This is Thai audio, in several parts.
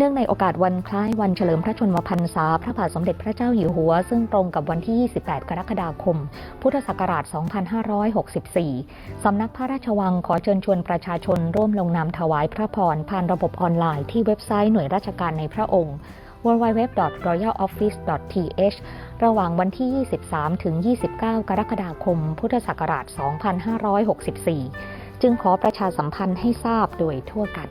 เนื่องในโอกาสวันคล้ายวันเฉลิมพระชนมพรรษา พระบาทสมเด็จพระเจ้าอยู่หัว ซึ่งตรงกับวันที่ 28 กรกฎาคม พุทธศักราช 2564 สำนักพระราชวังขอเชิญชวนประชาชนร่วมลงนามถวายพระพรผ่านระบบออนไลน์ที่เว็บไซต์หน่วยราชการในพระองค์ www.royaloffice.th ระหว่างวันที่ 23 ถึง 29 กรกฎาคม พุทธศักราช 2564 จึงขอประชาสัมพันธ์ให้ทราบโดยทั่วกัน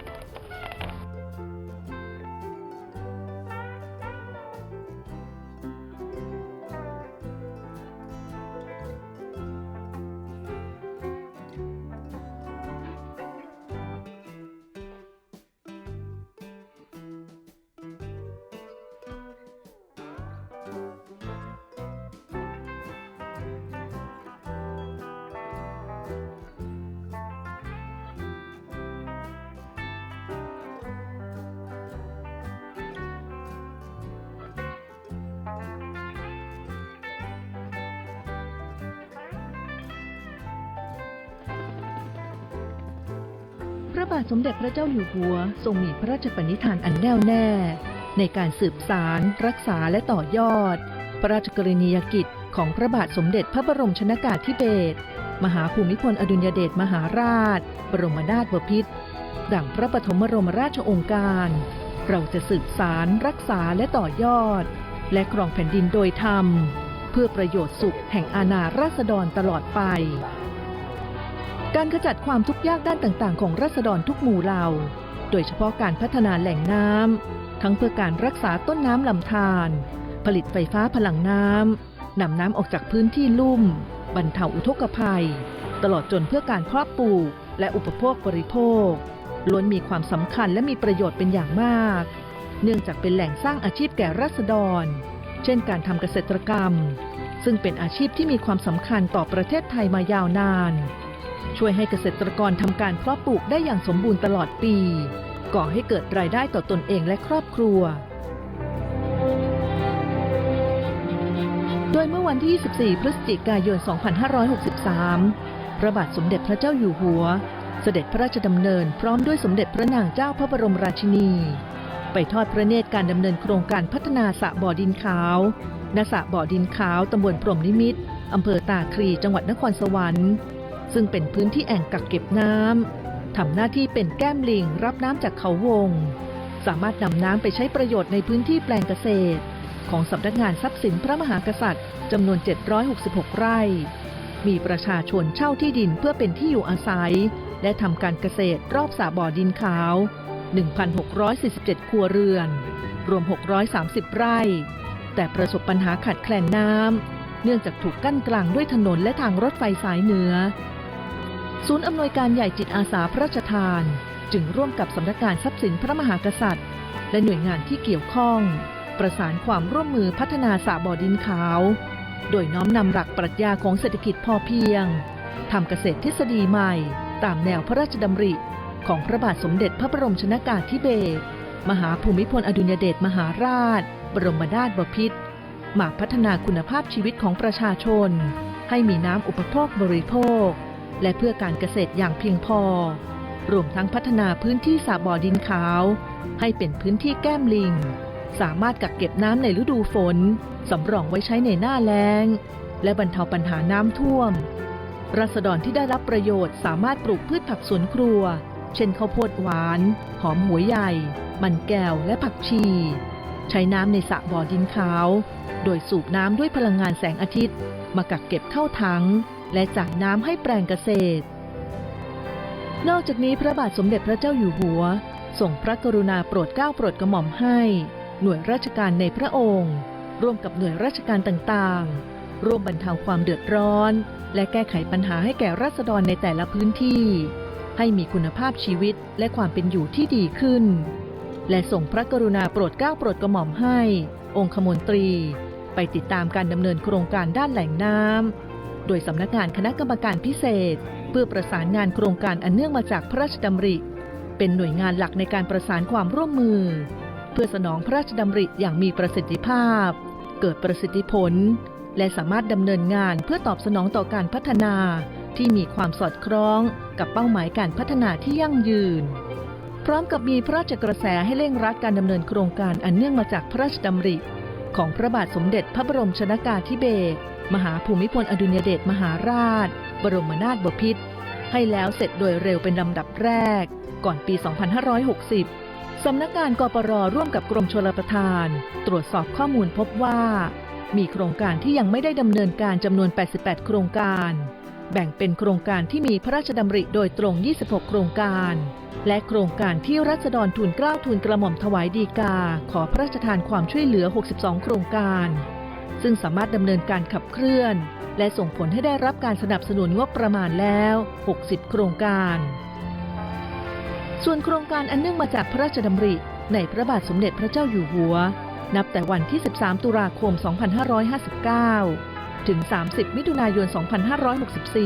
ระบาทสมเด็จพระเจ้าอยู่หัว ทรงมีพระราชปณิธานอันแน่วแน่ ในการสืบสาร รักษาและต่อยอด พระราชกรณียกิจของพระบาทสมเด็จพระบรมชนากาธิเบศรมหาภูมิพลอดุลยเดชมหาราช บรมนาถบพิตรดั่งพระปฐมบรมราชองค์การ เราจะสืบสารรักษาและต่อยอด และครองแผ่นดินโดยธรรม เพื่อประโยชน์สุขแห่งอาณาราษฎรตลอดไป การขจัดความทุกข์ยากด้านต่างๆ ของรัษฎรทุกหมู่เหล่า โดยเฉพาะการพัฒนาแหล่งน้ำ ทั้งเพื่อการรักษาต้นน้ำลำธารผลิตไฟฟ้าพลังน้ำนำน้ำออกจากพื้นที่ลุ่ม บรรเทาอุทกภัย ตลอดจนเพื่อการเพาะปลูกและอุปโภคบริโภค ล้วนมีความสำคัญและมีประโยชน์เป็นอย่างมาก เนื่องจากเป็นแหล่งสร้างอาชีพแก่รัษฎร เช่นการทำเกษตรกรรม ซึ่งเป็นอาชีพที่มีความสำคัญต่อประเทศไทยมายาวนาน ช่วยให้เกษตรกรทำการเพาะปลูกได้อย่างสมบูรณ์ตลอดปี ก่อให้เกิดรายได้ต่อตนเองและครอบครัว โดยเมื่อวันที่ 24 พฤศจิกายน 2563 พระบาทสมเด็จพระเจ้าอยู่หัว เสด็จพระราชดำเนินพร้อมด้วยสมเด็จพระนางเจ้าพระบรมราชินี ไปทอดพระเนตรการดำเนินโครงการพัฒนาสระบ่อดินขาวณสระบ่อดินขาวตำบลพรหมนิมิตรอำเภอตาคลีจังหวัดนครสวรรค์ ซึ่งเป็นพื้นที่แอ่งกักเก็บน้ำ ทำหน้าที่เป็นแก้มลิงรับน้ำจากเขาวง สามารถนำน้ำไปใช้ประโยชน์ในพื้นที่แปลงเกษตร ของสำนักงานทรัพย์สินพระมหากษัตริย์จำนวน 766 ไร่ มีประชาชนเช่าที่ดินเพื่อเป็นที่อยู่อาศัย และทำการเกษตรรอบสระบ่อดินขาว 1,647 ครัวเรือน รวม 630 ไร่ แต่ประสบปัญหาขาดแคลนน้ำเนื่องจากถูกกั้นกลางด้วยถนนและทางรถไฟสายเหนือ ศูนย์อำนวยการใหญ่จิตอาสาพระราชทาน จึงร่วมกับสำนักงานทรัพย์สินพระมหากษัตริย์ และหน่วยงานที่เกี่ยวข้อง ประสานความร่วมมือพัฒนาสระบ่อดินขาว โดยน้อมนำหลักปรัชญาของเศรษฐกิจพอเพียงทำเกษตรทฤษฎีใหม่ ตามแนวพระราชดำริของพระบาทสมเด็จพระบรมชนากาธิเบศรมหาภูมิพลอดุลยเดชมหาราช บรมนาถบพิตรมาพัฒนาคุณภาพชีวิตของประชาชน ให้มีน้ำอุปโภคบริโภค และเพื่อการเกษตรอย่างเพียงพอ รวมทั้งพัฒนาพื้นที่สระบ่อดินขาว ให้เป็นพื้นที่แก้มลิง สามารถกักเก็บน้ำในฤดูฝนสำรองไว้ใช้ในหน้าแล้ง และบรรเทาปัญหาน้ำท่วม รัษฎรที่ได้รับประโยชน์สามารถปลูกพืชผักสวนครัว เช่นข้าวโพดหวาน หอมหัวใหญ่ มันแก้วและผักชี ใช้น้ำในสระบ่อดินขาว โดยสูบน้ำด้วยพลังงานแสงอาทิตย์ มากักเก็บเข้าถัง และจ่ายน้ำให้แปลงเกษตร นอกจากนี้พระบาทสมเด็จพระเจ้าอยู่หัวส่งพระกรุณาโปรดเกล้าโปรดกระหม่อมให้ หน่วยราชการในพระองค์ ร่วมกับหน่วยราชการต่างๆ ร่วมบรรเทาความเดือดร้อน และแก้ไขปัญหาให้แก่ราษฎรในแต่ละพื้นที่ ให้มีคุณภาพชีวิตและความเป็นอยู่ที่ดีขึ้น และส่งพระกรุณาโปรดเกล้าโปรดกระหม่อมให้ องคมนตรี ไปติดตามการดำเนินโครงการด้านแหล่งน้ำ โดยสำนักงานคณะกรรมการพิเศษ เพื่อประสานงานโครงการอันเนื่องมาจากพระราชดำริ เป็นหน่วยงานหลักในการประสานความร่วมมือ เพื่อสนองพระราชดำริอย่างมีประสิทธิภาพ เกิดประสิทธิผล และสามารถดำเนินงานเพื่อตอบสนองต่อการพัฒนาที่มีความสอดคล้องกับเป้าหมายการพัฒนาที่ยั่งยืน พร้อมกับมีพระราชกระแสให้เร่งรัดการดำเนินโครงการอันเนื่องมาจากพระราชดำริ ของพระบาทสมเด็จพระบรมชนากาธิเบศรมหาภูมิพลอดุลยเดชมหาราช บรมนาถบพิตรให้แล้วเสร็จโดยเร็วเป็นลำดับแรก ก่อนปี 2560 สำนักงานกปรร่วมกับกรมชลประทาน ตรวจสอบข้อมูลพบว่า มีโครงการที่ยังไม่ได้ดำเนินการจำนวน 88 โครงการ แบ่งเป็นโครงการที่มีพระราชดำริโดยตรง 26 โครงการ และโครงการที่รัษฎรทูลเกล้าทูลกระหม่อมถวายดีกา ขอพระราชทานความช่วยเหลือ 62 โครงการ ซึ่งสามารถดำเนินการขับเคลื่อน และส่งผลให้ได้รับการสนับสนุนงบประมาณแล้ว 60 โครงการ ส่วนโครงการอันเนื่องมาจากพระราชดำริในพระบาทสมเด็จพระเจ้าอยู่หัว นับแต่วันที่ 13 ตุลาคม 2559 ถึง 30 มิถุนายน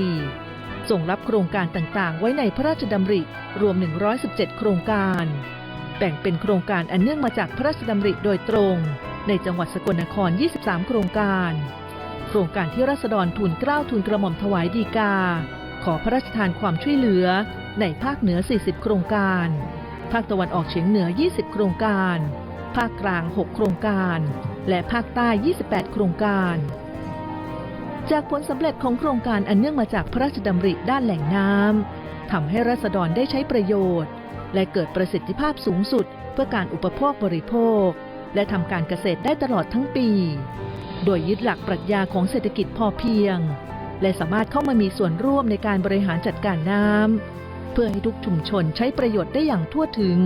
2564 ส่งรับโครงการต่างๆ ไว้ในพระราชดำริ รวม 117 โครงการ แบ่งเป็นโครงการอันเนื่องมาจากพระราชดำริโดยตรง ในจังหวัดสกลนคร 23 โครงการ โครงการที่รัษฎรทูลเกล้าทูลกระหม่อมถวายดีกา ขอพระราชทานความช่วยเหลือ ในภาคเหนือ 40 โครงการ ภาคตะวันออกเฉียงเหนือ 20 โครงการ ภาคกลาง 6 โครงการ และภาคใต้ 28 โครงการ จากผลสำเร็จของโครงการอันเนื่องมาจากพระราชดำริด้านแหล่งน้ำทำให้รัษฎรได้ใช้ประโยชน์ และเกิดประสิทธิภาพสูงสุด เพื่อการอุปโภคบริโภค และทำการเกษตรได้ตลอดทั้งปี โดยยึดหลักปรัชญาของเศรษฐกิจพอเพียง และสามารถเข้ามามีส่วนร่วมในการบริหารจัดการน้ำเพื่อให้ทุกชุมชนใช้ประโยชน์ได้อย่างทั่วถึง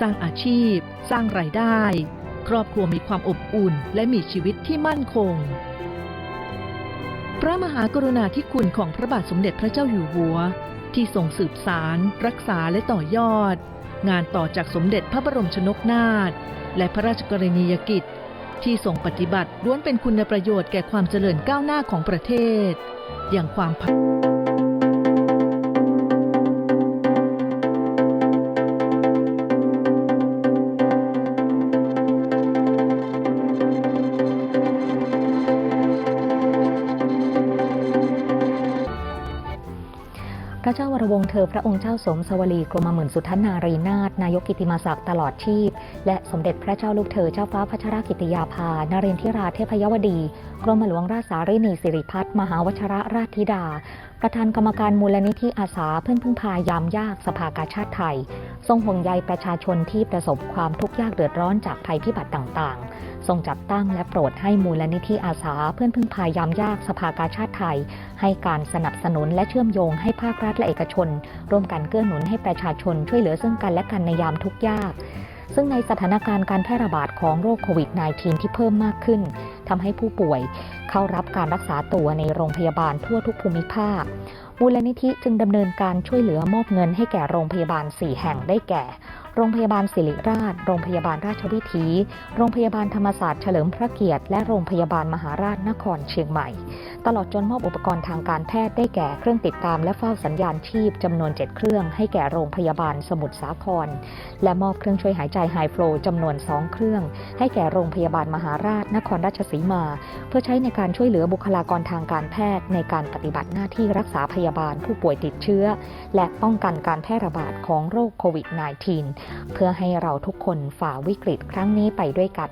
สร้างอาชีพ สร้างรายได้ ครอบครัวมีความอบอุ่น และมีชีวิตที่มั่นคง ระมหากรุณาธิคุณของพระบาทสมเด็จพระเจ้าอยู่หัว ที่ทรงสืบสาร รักษาและต่อยอด งานต่อจากสมเด็จพระบรมชนกนาถและพระราชกรณียกิจ ที่ทรงปฏิบัติล้วนเป็นคุณประโยชน์แก่ความเจริญก้าวหน้าของประเทศ อย่างความพัฒ วงศ์เธอพระองค์เจ้าสมสวลีกรมหมื่นสุทธนารีนาถนายกกิติมาศักดิ์ตลอดชีพ และสมเด็จพระเจ้าลูกเธอเจ้าฟ้าพัชรกิติยาภา นเรนทิราเทพยวดี กรมหลวงราชสารีนีสิริพัฒน์มหาวชระราชธิดา ประธานกรรมการมูลนิธิอาสาเพื่อนพึ่งพายามยากสภากาชาติไทย ทรงห่วงใยประชาชนที่ประสบความทุกข์ยากเดือดร้อนจากภัยพิบัติต่างๆ ทรงจัดตั้งและโปรดให้มูลนิธิอาสาเพื่อนพึ่งพายามยากสภากาชาติไทย ให้การสนับสนุนและเชื่อมโยงให้ภาครัฐและเอกชน ร่วมกันเกื้อหนุนให้ประชาชนช่วยเหลือซึ่งกันและกันในยามทุกข์ยาก ซึ่งในสถานการณ์การแพร่ระบาดของโรคโควิด -19 ที่เพิ่มมากขึ้นทำให้ผู้ป่วยเข้ารับการรักษาตัวในโรงพยาบาลทั่วทุกภูมิภาคมูลนิธิจึงดำเนินการช่วยเหลือมอบเงินให้แก่โรงพยาบาล 4 แห่งได้แก่ โรงพยาบาลศิริราช โรงพยาบาลราชวิถี โรงพยาบาลธรรมศาสตร์เฉลิมพระเกียรติ และโรงพยาบาลมหาราชนครเชียงใหม่ ตลอดจนมอบอุปกรณ์ทางการแพทย์ได้แก่เครื่องติดตามและเฝ้าสัญญาณชีพจำนวน 7 เครื่องให้แก่โรงพยาบาลสมุทรสาคร และมอบเครื่องช่วยหายใจไฮโฟลจำนวน 2 เครื่อง ให้แก่โรงพยาบาลมหาราชนครราชสีมา เพื่อใช้ในการช่วยเหลือบุคลากรทางการแพทย์ ในการปฏิบัติหน้าที่รักษาพยาบาลผู้ป่วยติดเชื้อ และป้องกันการแพร่ระบาดของโรคโควิด -19 เพื่อให้เราทุกคนฝ่าวิกฤตครั้งนี้ไปด้วยกัน